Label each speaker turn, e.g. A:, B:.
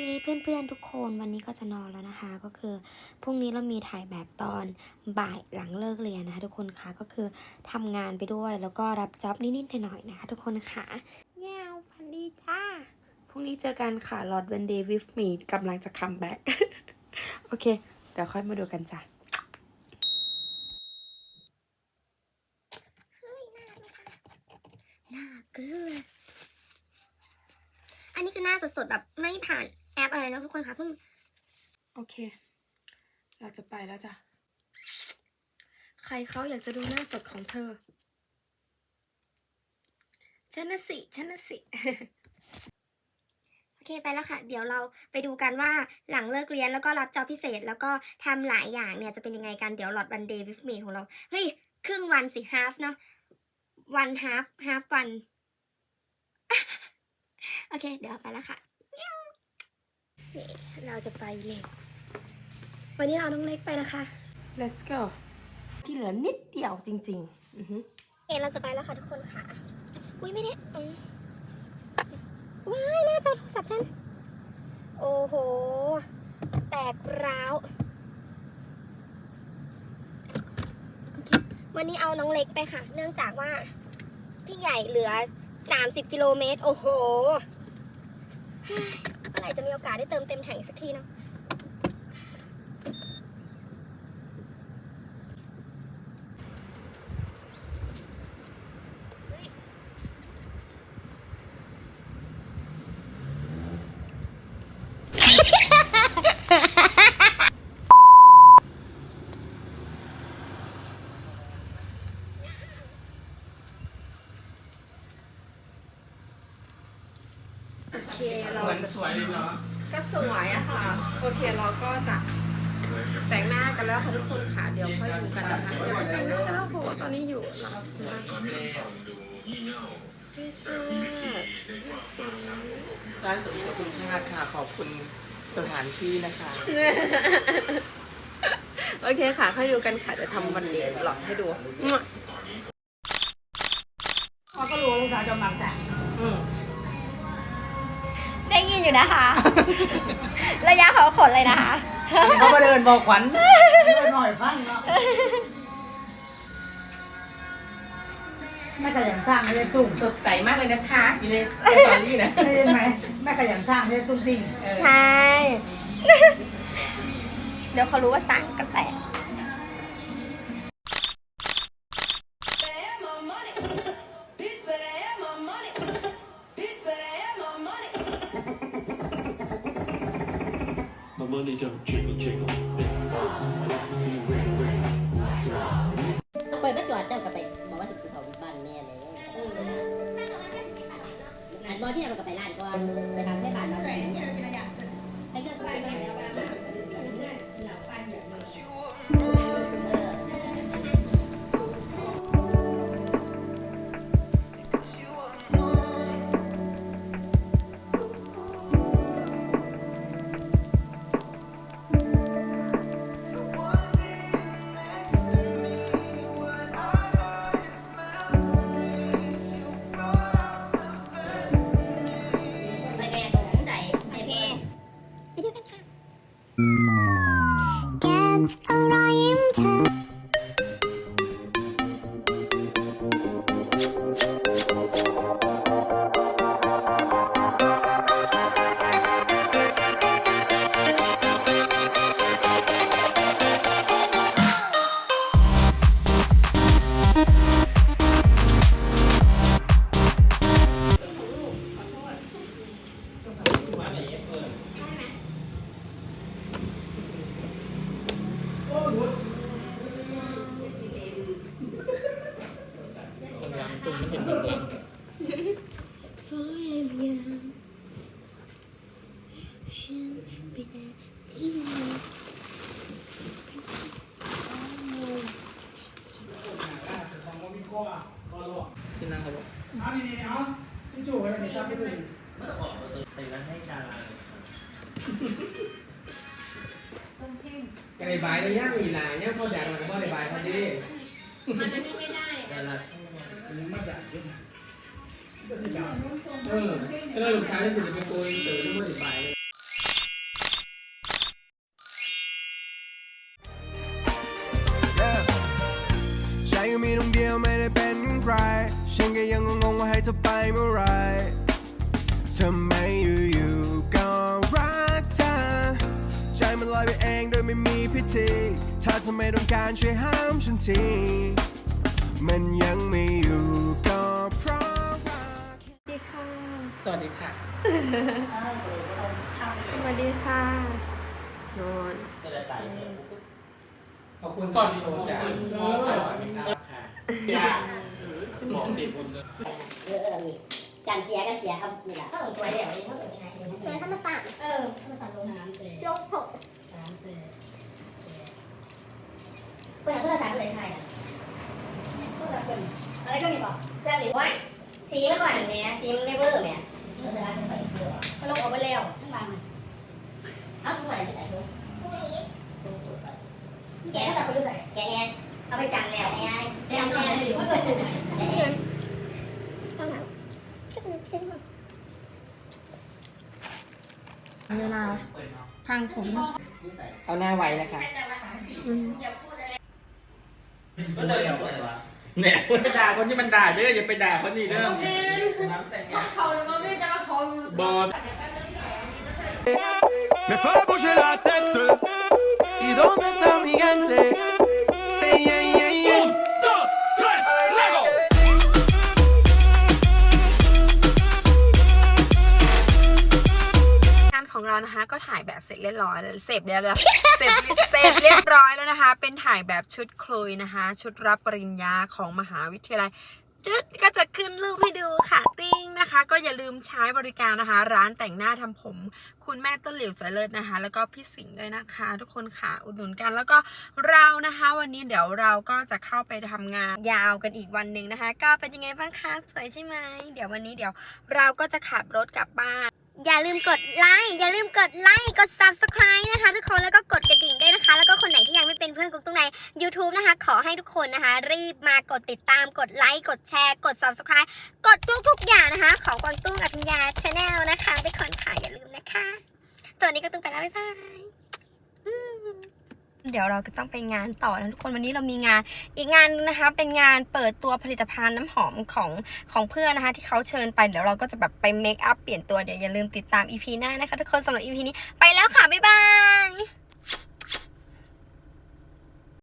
A: ดีเพื่อนๆทุกคนวันนี้ก็จะนอนแล้วนะคะ ก็คือพรุ่งนี้เรามีถ่ายแบบตอนบ่ายหลังเลิกเรียนนะคะ ทุกคนคะก็คือทำงานไปด้วยแล้วก็รับจ็อบนิดๆหน่อยๆนะคะ ทุกคนค่ะแย่วฝันดีจ้าพรุ่งนี้เจอกันค่ะ Lord One Day with me กำลังจะคัมแบ็กโอเค เดี๋ยวค่อยมาดูกันจ้ะ
B: น่าเกลืออันนี้คือหน้าสดๆแบบไม่ผ่านแอ ปอะไรนะทุกคนคะเพิ่ง
A: โอเค เราจะไปแล้วจ้ะ ใครเขาอยากจะดูหน้าสดของเธอ ฉันนะสิ ฉันนะสิ
B: โอเคไปแล้วค่ะ เดี๋ยวเราไปดูกันว่าหลังเลิกเรียนแล้วก็รับจอบพิเศษ แล้วก็ทำหลายอย่างเนี่ยจะเป็นยังไงกัน เดี๋ยวหลอดวันเดย์วิฟมีของเรา เฮ้ย ครึ่งวันสิ half เนาะ one half half วัน โอเค เดี๋ยวไปแล้วค่ะ นี่เราจะไปเล็กวันนี้เราน้องเล็กไปนะคะ
A: let's go ที่เหลือนิดเดียวจริงๆอือฮึ
B: เอเราจะไปแล้วค่ะทุกคนค่ะ อุ้ยไม่ได้อืมว้ายหน้าจอโทรศัพท์ฉัน โอ้โห แตกร้าวโอเควันนี้เอาน้องเล็กไปค่ะ เนื่องจากว่า พี่ใหญ่เหลือ 30 กิโลเมตร โอ้โหเฮ้ยเมื่อไหร่จะมีโอกาสได้เติมเต็มแถังอีกสักทีเนาะ
A: เคเรา
C: เหมือน
A: จะ
C: สวยเลยเนาะ
A: ก็สวยอะค่ะ โอเคเราก็จะแต่งหน้ากันแล้วค่ะทุกคนค่ะ เดี๋ยวค่อยดูกันนะคะ เดี๋ยวไปแต่งหน้ากันแล้วเพราะว่าตอนนี้อยู่หลังร้านพี่ชาติ
C: ร้านสุขีคุณชาติค่ะขอบคุณสถานที่นะคะ
A: โอเคค่ะค่อยดูกันค่ะเดี๋ยวทำวันเด็กหลอกให้ดู
C: เขาก็รู้ว่าลูกสาวจะมาจาก
A: อืม
B: ได้ยิน อยู่นะคะ ระยะเขาขนเลยนะคะ
C: เขามาเดินบอกขวัญเดินหน่อยพังเนาะแม่ขยันสร้างไม่ได้ตุ้ง
D: สดใสมากเลยนะคะอยู่ในสตอรี่นะ
C: ได้ยินไหมแม่ขยันสร้างไม่ได้ตุ้งติ้งเออ
B: ใช่ เดี๋ยวเขารู้ว่าสั่งกระแส
E: My money
F: don't jiggle jiggle.
G: คอยมาจอดเจ้าก็ไปบอกว่าสิคือเขาบ้านแม่เลยอันบอที่เราก็ไปร้านก่อนไปทำให้บ้านเรา ตุ้งไม่
B: เห็
C: นหนึ่งเลย
D: ที่นั่งเขาบอก
C: เอาดีๆเอาที่จู่กันเลยซับไม่ถึงกระไรบายเลยย่างมีหลายเนี่ยเขาอยากอะไรก็ได้บายพอดีมันอันนี้ไม่ได้แต่ละอันนี้มาจา ก็เออลูกชายได้สิจะเป็นต๋ว่มีน้องเดียวไม่ได้เป็น
H: ใครฉันก็ยังงงว่าให้เธอไปเมื่อไรทำไมอยู่ๆก็รักเธอใจมันลอยไปเองโดยไม่มีพิธีเธอไมต้องการช่วยห้ามฉันทีมัน วั
D: สดีค่ะ
A: สวัสดีค่ะนอน
C: ขอบคุณสวัสดีโอจ้าพ่อสวัสดีครับค่ะจ้าสมองติดบุญเลย
G: เออเออนี่จานเสียก็เสียเอานี่ละ
B: ถ้าเกิดตัวเดียวนี่ถ้าเกิดยังไงเพื่อนถ้ามันต่างเออถ้ามันต่างลง
G: สามเศษ
B: ลงหก
G: สามเศษ
B: เพื่อนเพื่อนสามเลยใช่อะ
G: อะไรก็มีบอก
B: เพื่อนหรือว่าสีมันก่อนอย่างเนี้ยสีมันไม่เวอร์เนี่ย
G: เออจะรักกันไปเยอะมันลงออกไปแล้วทั้งร้านเลย
B: เอ้าทุกวันจะใส่ถุง
G: แกก็จะไปดูใส่แกแอน
B: เอาไปจังแล้ว
G: แกแอนแกแอนเลยหรือว่าใส่ถุงไหนแกแอน
B: ต้องหนาว
A: เวลาพังผม
D: เอาหน้าไว้นะคะ
I: เนี่ยไปด่าคนที่มันด่าเด้ออย่าไปด่าคนนี้เด้อ
H: Me fue a bouger la tête. ¿Y dónde está mi gente? Say yeah, yeah,
A: เสร็จเรียบร้อยแล้วเสร็จเรียบร้อยเสร็จเสร็จเรียบร้อยแล้วนะคะ เป็นถ่ายแบบชุดคลุยนะคะ ชุดรับปริญญาของมหาวิทยาลัยจุดก็จะขึ้นรูปให้ดูค่ะติ้งนะคะ ก็อย่าลืมใช้บริการนะคะ ร้านแต่งหน้าทำผม คุณแม่ต้นหลิวสายเลิศนะคะ แล้วก็พี่สิงห์ด้วยนะคะ ทุกคนค่ะอุดหนุนกัน แล้วก็เรานะคะ วันนี้เดี๋ยวเราก็จะเข้าไปทำงานยาวกันอีกวันหนึ่งนะคะ ก็เป็นยังไงบ้างคะสวยใช่ไหมเดี๋ยววันนี้เดี๋ยวเราก็จะขับรถกลับบ้าน
B: อย่าลืมกดไลค์อย่าลืมกดไลค์กด subscribe นะคะทุกคนแล้วก็กดกระดิ่งด้วยนะคะ แล้วก็คนไหนที่ยังไม่เป็นเพื่อนกุ๊กตุ้งใน YouTube นะคะ ขอให้ทุกคนนะคะ รีบมากดติดตามกดไลค์กดแชร์กด subscribe กดทุกๆอย่างนะคะ ของกวางตุ้งอภิญญาชาแนลนะคะทุกคนค่ะอย่าลืมนะคะสวัสดีกุ๊กตุ้งไปแล้วบ๊ายบาย
A: เดี๋ยวเราก็ต้องไปงานต่อนะทุกคนวันนี้เรามีงานอีกงานนึงนะคะ เป็นงานเปิดตัวผลิตภัณฑ์น้ำหอมของของเพื่อนนะคะ ที่เขาเชิญไปเดี๋ยวเราก็จะแบบไปเมคอัพเปลี่ยนตัวเดี๋ยวอย่าลืมติดตาม EP หน้านะคะ ทุกคนสำหรับ EP นี้ไปแล้วค่ะ บ๊ายบาย